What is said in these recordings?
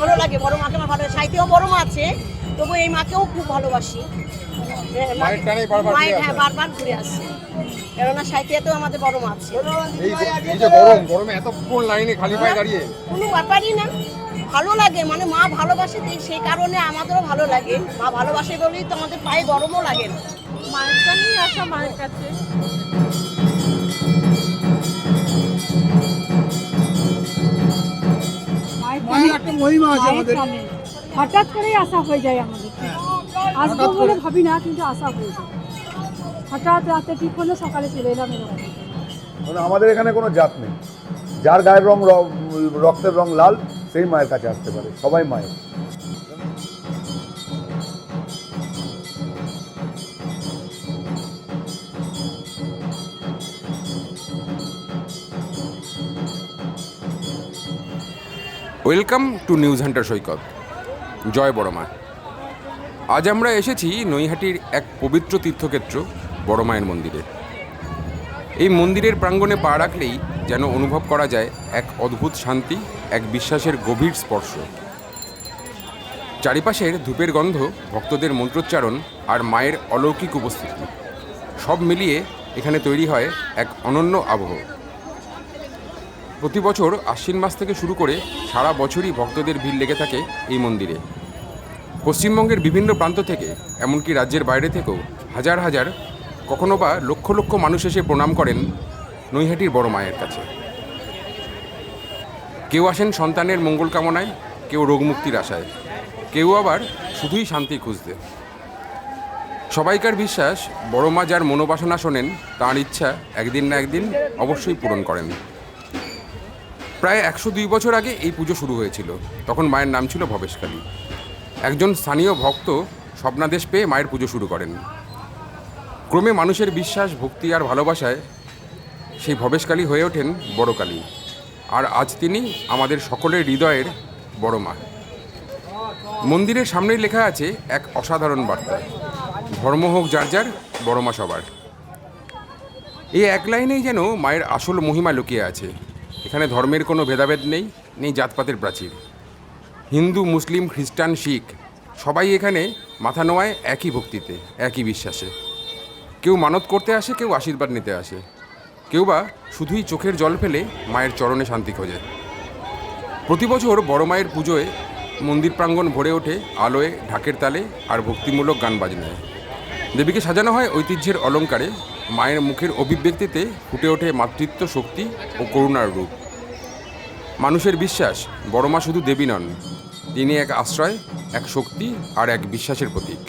ভালো লাগে বড় মাকে আমার ভালো সাইতেও বড় মা আছে তবু এই মাকেও খুব ভালোবাসি। হ্যাঁ, মায়ের বারবার ঘুরে হ্যাঁ বারবার ঘুরে আসছে কেননা সাইতেও আমাদের বড় মা আছে। এই এই যে গরম গরমে এতক্ষণ লাইনে খালি পায়ে দাঁড়িয়ে। কোনো ব্যাপারই না। ভালো লাগে মানে মা ভালোবাসে সেই কারণে আমাদেরও ভালো লাগে। মা ভালোবাসে বলেই তো আমাদের পায়ে গরমও লাগে না। মায়ের আসা মায়ের কাছে। একটা মহিমা আছে আমাদের। হঠাৎ করেই আশা হয়ে যায় আমাদের। আসব বলে করে। ভাবি না কিন্তু আশা হয়ে যায়। হঠাৎ রাতে ঠিক করলে সকালে চলে এলাম এরকম। মানে আমাদের এখানে কোনো জাত নেই। যার গায়ের রং র- রক্তের রং লাল সেই মায়ের কাছে আসতে পারে। সবাই মায়ের। Welcome to News Hunter Saikat. জয় বড়মা। আজ আমরা এসেছি নৈহাটির এক পবিত্র তীর্থক্ষেত্র, বড় মায়ের মন্দিরে। এই মন্দিরের প্রাঙ্গণে পা রাখলেই যেন অনুভব করা যায় এক অদ্ভুত শান্তি, এক বিশ্বাসের গভীর স্পর্শ। চারিপাশের ধূপের গন্ধ, ভক্তদের মন্ত্রোচ্চারণ আর মায়ের অলৌকিক উপস্থিতি, সব মিলিয়ে এখানে তৈরি হয় এক অনন্য আবহ। প্রতি বছর আশ্বিন মাস থেকে শুরু করে সারা বছরই ভক্তদের ভিড় লেগে থাকে এই মন্দিরে। পশ্চিমবঙ্গের বিভিন্ন প্রান্ত থেকে, এমনকি রাজ্যের বাইরে থেকেও হাজার হাজার, কখনো বা লক্ষ লক্ষ মানুষ এসে প্রণাম করেন নৈহাটির বড় মায়ের কাছে। কেউ আসেন সন্তানের মঙ্গল কামনায়, কেউ রোগমুক্তির আশায়। কেউ আবার শুধুই শান্তি খুঁজতে। সবাইকার বিশ্বাস, বড় মা যার মনোবাসনা শোনেন, তার ইচ্ছা একদিন না একদিন অবশ্যই পূরণ করেন। প্রায় একশো দুই বছর আগে এই পুজো শুরু হয়েছিল। তখন মায়ের নাম ছিল ভবেশকালী একজন স্থানীয় ভক্ত স্বপ্নাদেশ পেয়ে মায়ের পুজো শুরু করেন। ক্রমে মানুষের বিশ্বাস, ভক্তি আর ভালোবাসায় সেই ভবেশকালী হয়ে ওঠেন বড় কালী আর আজ তিনি আমাদের সকলের হৃদয়ের বড় মা। মন্দিরের সামনেই লেখা আছে এক অসাধারণ বার্তা। ধর্ম হোক যার যার, বড় মা সবার। এই এক লাইনেই যেন মায়ের আসল মহিমা লুকিয়ে আছে। এখানে ধর্মের কোনো ভেদাভেদ নেই নেই জাতপাতের প্রাচীর। হিন্দু, মুসলিম, খ্রিস্টান, শিখ, সবাই এখানে মাথা নোয়ায় একই ভক্তিতে, একই বিশ্বাসে। কেউ মানত করতে আসে, কেউ আশীর্বাদ নিতে আসে। কেউ বা শুধুই চোখের জল ফেলে মায়ের চরণে শান্তি খোঁজে। প্রতি বছর বড় মায়ের পুজোয় মন্দির প্রাঙ্গণ ভরে ওঠে, আলোয়, ঢাকের তালে, আর ভক্তিমূলক গান বাজনায়। দেবীকে সাজানো হয় ঐতিহ্যের অলঙ্কারে মায়ের মুখের অভিব্যক্তিতে ফুটে ওঠে মাতৃত্ব শক্তি ও করুণার রূপ। মানুষের বিশ্বাস, বড় মা শুধু দেবী নন, তিনি এক আশ্রয়, এক শক্তি আর এক বিশ্বাসের প্রতীক।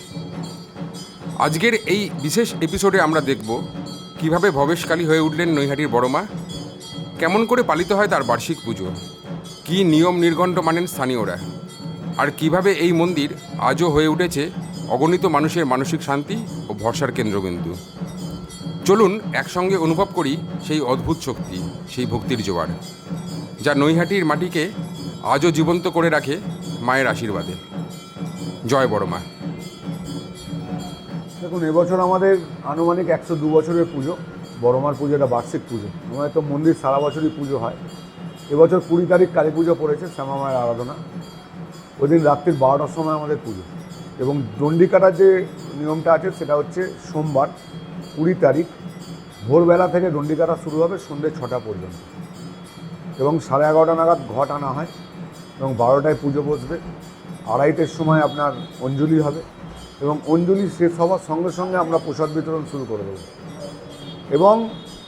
আজকের এই বিশেষ এপিসোডে আমরা দেখব কীভাবে ভবেশকালী হয়ে উঠলেন নৈহাটির বড় মা, কেমন করে পালিত হয় তার বার্ষিক পুজো, কী নিয়ম নির্ঘণ্ট মানেন স্থানীয়রা, আর কীভাবে এই মন্দির আজও হয়ে উঠেছে অগণিত মানুষের মানসিক শান্তি ও ভরসার কেন্দ্রবিন্দু। চলুন একসঙ্গে অনুভব করি সেই অদ্ভুত শক্তি, সেই ভক্তির জোয়ার, যা নৈহাটির মাটিকে আজও জীবন্ত করে রাখে মায়ের আশীর্বাদে। জয় বড় মা। দেখুন, এবছর আমাদের আনুমানিক একশো দু বছরের পুজো বড়মার পুজো, এটা বার্ষিক পুজো। আমাদের তো মন্দির সারা বছরই পুজো হয়। এবছর কুড়ি তারিখ কালী পুজো পড়েছে, শ্যামা মায়ের আরাধনা। ওই দিন রাত্রির বারোটার সময় আমাদের পুজো। এবং দণ্ডি কাটার যে নিয়মটা আছে, সেটা হচ্ছে সোমবার। কুড়ি তারিখ ভোরবেলা থেকে দণ্ডি কাটা শুরু হবে সন্ধ্যে ছটা পর্যন্ত। এবং সাড়ে এগারোটা নাগাদ ঘট আনা হয় এবং বারোটায় পুজো বসবে। আড়াইটের সময় আপনার অঞ্জলি হবে এবং অঞ্জলি শেষ হওয়ার সঙ্গে সঙ্গে আমরা প্রসাদ বিতরণ শুরু করে দেবো। এবং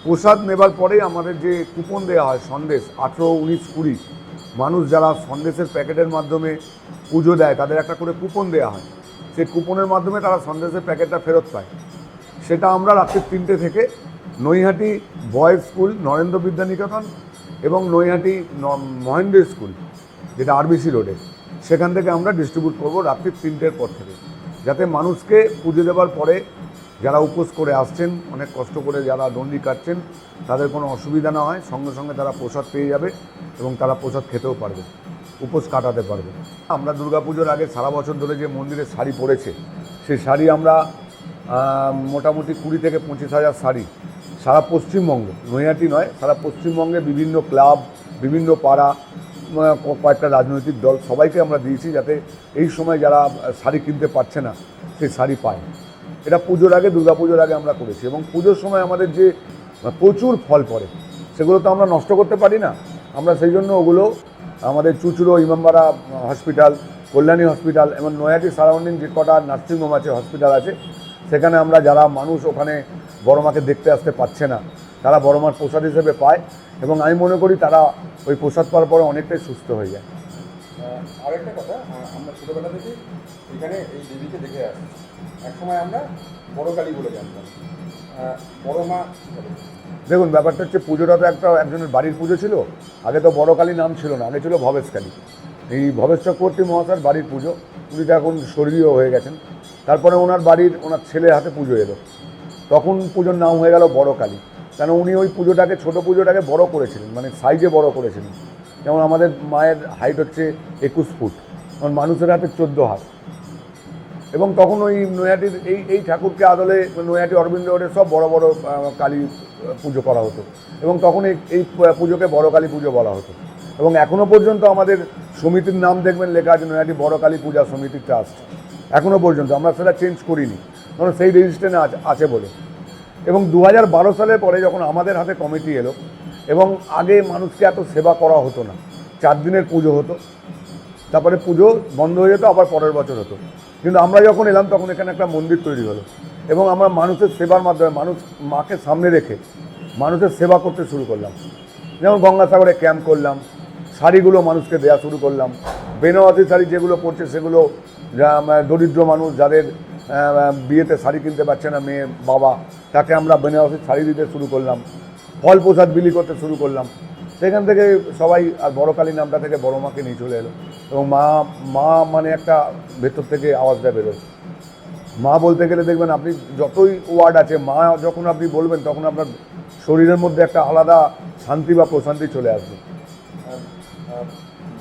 প্রসাদ নেবার পরেই আমাদের যে কুপন দেওয়া হয় সন্দেশ, আঠেরো, উনিশ, কুড়ি, মানুষ যারা সন্দেশের প্যাকেটের মাধ্যমে পুজো দেয়, তাদের একটা করে কুপন দেওয়া হয়। সেই কুপনের মাধ্যমে তারা সন্দেশের প্যাকেটটা ফেরত পায়। সেটা আমরা রাত্রি তিনটে থেকে নৈহাটি বয়েজ স্কুল, নরেন্দ্র বিদ্যানিকেতন এবং নৈহাটি মহেন্দ্র স্কুল, যেটা আরবিসি রোডে। সেখান থেকে আমরা ডিস্ট্রিবিউট করব রাত্রি তিনটের পর থেকে, যাতে মানুষকে পুজো দেওয়ার পরে যারা উপোস করে আসছেন, অনেক কষ্ট করে যারা দণ্ডি কাটছেন, তাদের কোনো অসুবিধা না হয়, সঙ্গে সঙ্গে তারা প্রসাদ পেয়ে যাবে এবং তারা প্রসাদ খেতেও পারবে, উপোস কাটাতে পারবে। আমরা দুর্গাপুজোর আগে সারা বছর ধরে যে মন্দিরে শাড়ি পরেছে, সেই শাড়ি আমরা মোটামুটি কুড়ি থেকে পঁচিশ হাজার শাড়ি। সারা পশ্চিমবঙ্গ, নৈহাটি নয়, সারা পশ্চিমবঙ্গে বিভিন্ন ক্লাব, বিভিন্ন পাড়া কয়েকটা রাজনৈতিক দল সবাইকে আমরা দিয়েছি যাতে এই সময় যারা শাড়ি কিনতে পারছে না, সেই শাড়ি পায়। এটা পুজোর আগে পুজোর আগে আমরা করেছি এবং পুজোর সময় আমাদের যে প্রচুর ফল পড়ে, সেগুলো তো আমরা নষ্ট করতে পারি না। আমরা সেই জন্য ওগুলো, আমাদের চুচুড়ো, ইমামবাড়া হসপিটাল, কল্যাণী হসপিটাল, এবং নয়াটি সারাউন্ডিং যে কটা নার্সিংহোম আছে, হসপিটাল আছে সেখানে আমরা যারা মানুষ ওখানে বড় মাকে দেখতে আসতে পারছে না তারা বড় মার প্রসাদ হিসেবে পায় এবং আমি মনে করি তারা ওই প্রসাদ পাওয়ার পরে অনেকটাই সুস্থ হয়ে যায়। আরেকটা কথা আমরা ছোটোবেলা থেকে এখানে এই দেবীকে দেখে আসছি একসময় আমরা বড় কালী বলে জানতাম। বড় মা দেখুন ব্যাপারটা হচ্ছে পুজোটা তো একটা একজনের বাড়ির পুজো ছিল আগে তো বড় কালী নাম ছিল না আগে ছিল ভবেশ কালী। এই ভবেশ চক্রবর্তী মহাশয়ের বাড়ির পুজো উনি তো এখন স্বর্গীয় হয়ে গেছেন। তারপরে ওনার বাড়ির ওনার ছেলের হাতে পুজো এলো। তখন পুজোর নাম হয়ে গেল বড় কালী কেন উনি ওই পুজোটাকে, ছোট পুজোটাকে বড় করেছিলেন মানে সাইজে বড় করেছিলেন। যেমন আমাদের মায়ের হাইট হচ্ছে একুশ ফুট যেমন মানুষের হাতে চোদ্দ হাত। এবং তখন ওই নৈহাটির এই এই ঠাকুরকে আদলে নৈহাটি অরবিন্দ রোডে সব বড় বড় কালী পুজো করা হতো। এবং তখন এই এই পুজোকে বড় কালী পুজো বলা হতো। এবং এখনও পর্যন্ত আমাদের সমিতির নাম দেখবেন, লেখা আছে নৈহাটি বড় কালী পূজা সমিতি ট্রাস্ট। এখনও পর্যন্ত, আমরা সেটা চেঞ্জ করিনি। কারণ সেই রেজিস্ট্রেশনে আছে বলে। এবং দু হাজার বারো সালের পরে যখন আমাদের হাতে কমিটি এলো, এবং আগে মানুষকে এত সেবা করা হতো না, চার দিনের পুজো হতো, তারপরে পুজো বন্ধ হয়ে যেত, আবার পরের বছর হতো। কিন্তু আমরা যখন এলাম, তখন এখানে একটা মন্দির তৈরি হলো। এবং আমরা মানুষের সেবার মাধ্যমে, মানুষ মাকে সামনে রেখে মানুষের সেবা করতে শুরু করলাম। যেমন গঙ্গাসাগরে ক্যাম্প করলাম, শাড়িগুলো মানুষকে দেওয়া শুরু করলাম। বেনারসি শাড়ি যেগুলো পরছে, সেগুলো যা দরিদ্র মানুষ যাদের বিয়েতে শাড়ি কিনতে পারছে না মেয়ে, বাবা, তাকে আমরা বেনারসি শাড়ি দিতে শুরু করলাম, ফল প্রসাদ বিলি করতে শুরু করলাম। সেখান থেকে সবাই আর বড় কালী নামটা থেকে বড় মাকে নিয়ে চলে এলো এবং মা মা মানে একটা ভেতর থেকে আওয়াজটা বেরোয়। মা বলতে গেলে দেখবেন আপনি যতই ওয়ার্ড আছে, মা যখন আপনি বলবেন তখন আপনার শরীরের মধ্যে একটা আলাদা শান্তি বা প্রশান্তি চলে আসবে।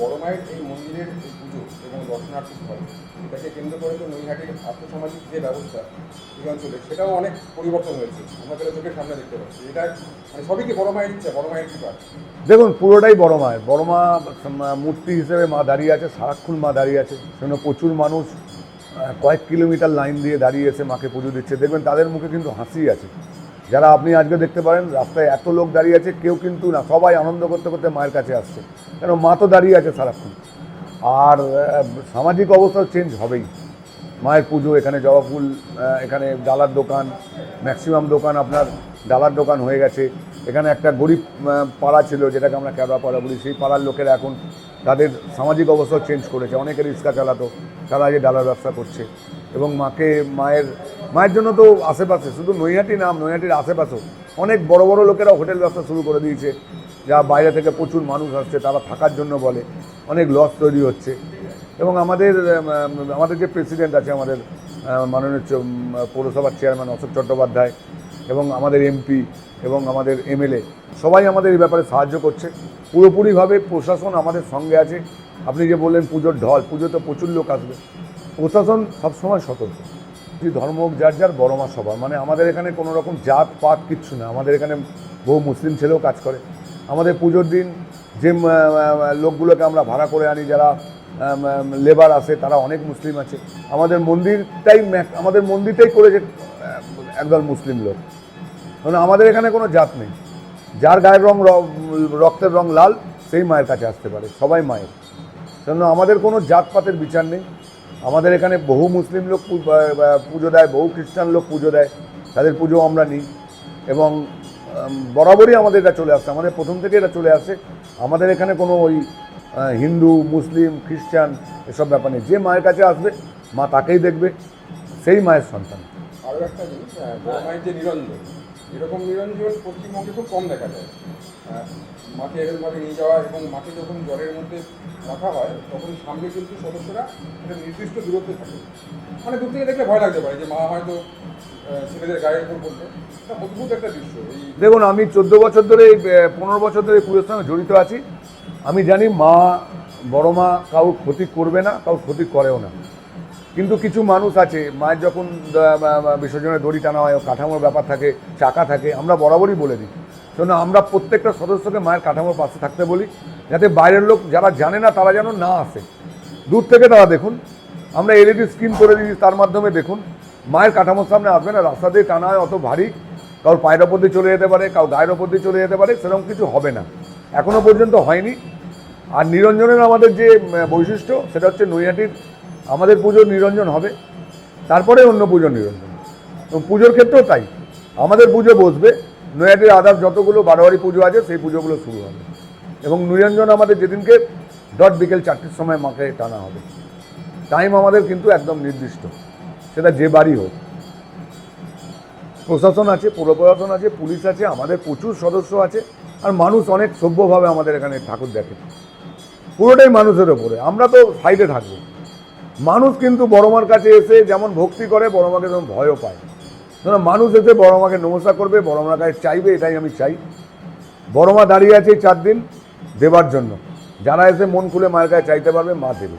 বড় মায়ের এই মন্দিরের পুজো এবং দর্শনার্থী এটাকে কেন্দ্র করে তো নৈহাটির আর্থসামাজিক যে ব্যবস্থা এই অঞ্চলে, সেটাও অনেক পরিবর্তন হয়েছে। আমরা তাহলে চোখের সামনে দেখতে পাচ্ছি। এটা মানে সবই কি বড় মায়ের ইচ্ছা? বড় মায়ের কৃপা দেখুন, পুরোটাই বড় মায়ের বড় মা- মূর্তি হিসেবে মা দাঁড়িয়ে আছে, সারাক্ষণ মা দাঁড়িয়ে আছে। সেজন্য প্রচুর মানুষ কয়েক কিলোমিটার লাইন দিয়ে দাঁড়িয়ে এসে মাকে পুজো দিচ্ছে। দেখবেন তাদের মুখে কিন্তু হাসি আছে। যারা আপনি আজকে দেখতে পারেন, রাস্তায় এত লোক দাঁড়িয়ে আছে, কেউ কিন্তু না, সবাই আনন্দ করতে করতে মায়ের কাছে আসছে। কেন মা তো দাঁড়িয়ে আছে সারাক্ষণ। আর সামাজিক অবস্থা চেঞ্জ হবেই। মায়ের পুজো, এখানে জবা ফুল এখানে ডালার দোকান ম্যাক্সিমাম দোকান আপনার ডালার দোকান হয়ে গেছে। এখানে একটা গরিব পাড়া ছিল, যেটাকে আমরা ক্যাবড়া পাড়া বলি। সেই পাড়ার লোকেরা এখন তাদের সামাজিক অবস্থা চেঞ্জ করেছে। অনেকে রিক্সা চালাতো, তারা আগে ডালার ব্যবসা করছে। এবং মাকে, মায়ের মায়ের জন্য তো আশেপাশে, শুধু নৈহাটি নাম নৈহাটির আশেপাশেও অনেক বড় বড় লোকেরা হোটেল ব্যবসা শুরু করে দিয়েছে। যা বাইরে থেকে প্রচুর মানুষ আসছে, তারা থাকার জন্য বলে। অনেক লস তৈরি হচ্ছে। এবং আমাদের আমাদের যে প্রেসিডেন্ট আছে, আমাদের মাননীয় পৌরসভার চেয়ারম্যান অশোক চট্টোপাধ্যায় এবং আমাদের এমপি এবং আমাদের এমএলএ সবাই আমাদের এই ব্যাপারে সাহায্য করছে। পুরোপুরিভাবে প্রশাসন আমাদের সঙ্গে আছে। আপনি যে বললেন পুজোর ঢল, পুজোতে প্রচুর লোক আসবে। প্রশাসন সবসময় সতর্ক। যে ধর্ম হোক, যার যার বড় মা সবার। মানে আমাদের এখানে কোনো রকম জাত পাত কিচ্ছু না। আমাদের এখানে বহু মুসলিম ছেলেও কাজ করে। আমাদের পুজোর দিন যে লোকগুলোকে আমরা ভাড়া করে আনি, যারা লেবার আছে, তারা অনেক মুসলিম আছে। আমাদের মন্দিরটাই আমাদের মন্দিরটাই করেছে একদল মুসলিম লোক। কারণ আমাদের এখানে কোনো জাত নেই। যার গায়ের রং রক্তের রং লাল, সেই মায়ের কাছে আসতে পারে, সবাই মায়ের। সেজন্য আমাদের কোনো জাতপাতের বিচার নেই। আমাদের এখানে বহু মুসলিম লোক পুজো দেয়, বহু খ্রিস্টান লোক পুজো দেয়, তাদের পুজো আমরা নিই। এবং বরাবরই আমাদের এটা চলে আসছে। আমাদের প্রথম থেকে এটা চলে আসছে। আমাদের এখানে কোনো ওই হিন্দু, মুসলিম, খ্রিস্টান এসব ব্যাপার নেই। যে মায়ের কাছে আসবে, মা তাকেই দেখবে, সেই মায়ের সন্তান। আরও একটা জিনিস যে নিরঞ্জন এরকম নিরঞ্জন পশ্চিমবঙ্গে খুব কম দেখা যায়। আহ, মাকে মাঠে নিয়ে যাওয়া এবং মাকে যখন জলের মধ্যে রাখা হয় তখন সামনে কিন্তু সদস্যরা একটা নির্দিষ্ট দূরত্বে থাকে। মানে দূর থেকে দেখলে ভয় লাগতে পারে যে মা হয়তো ছেলেদের গায়ের উপর পড়বে। অদ্ভুত একটা দৃশ্য। দেখুন আমি চোদ্দ বছর ধরে পনেরো বছর ধরে পুজোর সঙ্গে জড়িত আছি। আমি জানি মা বড় মা কাউ ক্ষতি করবে না কাউ ক্ষতি করেও না। কিন্তু কিছু মানুষ আছে মায়ের যখন বিসর্জনের দড়ি টানা হয় কাঠামোর ব্যাপার থাকে চাকা থাকে আমরা বরাবরই বলে দিই। শোনো, আমরা প্রত্যেকটা সদস্যকে মায়ের কাঠামোর পাশে থাকতে বলি, যাতে বাইরের লোক যারা জানে না, তারা যেন না আসে। দূর থেকে তারা দেখুন। আমরা এলইডি স্ক্রিন করে দিয়েছি, তার মাধ্যমে দেখুন। মায়ের কাঠামোর সামনে আসবে না, রাস্তা দিয়ে টানা হয়, অত ভারী। কারোর পায়ের ওপর দিয়ে চলে যেতে পারে কারও গায়ের ওপর দিয়ে চলে যেতে পারে, সেরকম কিছু হবে না। এখনও পর্যন্ত হয়নি। আর নিরঞ্জনের আমাদের যে বৈশিষ্ট্য, সেটা হচ্ছে নৈহাটির আমাদের পুজোর নিরঞ্জন হবে। তারপরে অন্য পুজোর নিরঞ্জন। পুজোর ক্ষেত্রেও তাই। আমাদের পুজো বসবে। নৈহাটির আদার যতগুলো বারোয়ারি পুজো আছে, সেই পুজোগুলো শুরু হবে। এবং নিরঞ্জন আমাদের যেদিনকে ডট বিকেল চারটের সময় মাকে টানা হবে। টাইম আমাদের কিন্তু একদম নির্দিষ্ট। সেটা যে বাড়ি হোক। প্রশাসন আছে, পৌর প্রশাসন আছে, পুলিশ আছে, আমাদের প্রচুর সদস্য আছে, আর মানুষ অনেক সভ্যভাবে আমাদের এখানে ঠাকুর দেখে। পুরোটাই মানুষের ওপরে। আমরা তো সাইডে থাকব। মানুষ কিন্তু বড়মার কাছে এসে যেমন ভক্তি করে, বড়মাকে তেমন ভয়ও পায়। সুতরাং মানুষ এসে বড়মাকে নমস্কার করবে, বড় বড়মার কাছে চাইবে, এটাই আমি চাই। বড় মা দাঁড়িয়ে আছে চার দিন দেবার জন্য। যারা এসে মন খুলে মায়ের কাছে চাইতে পারবে, মা দেবে।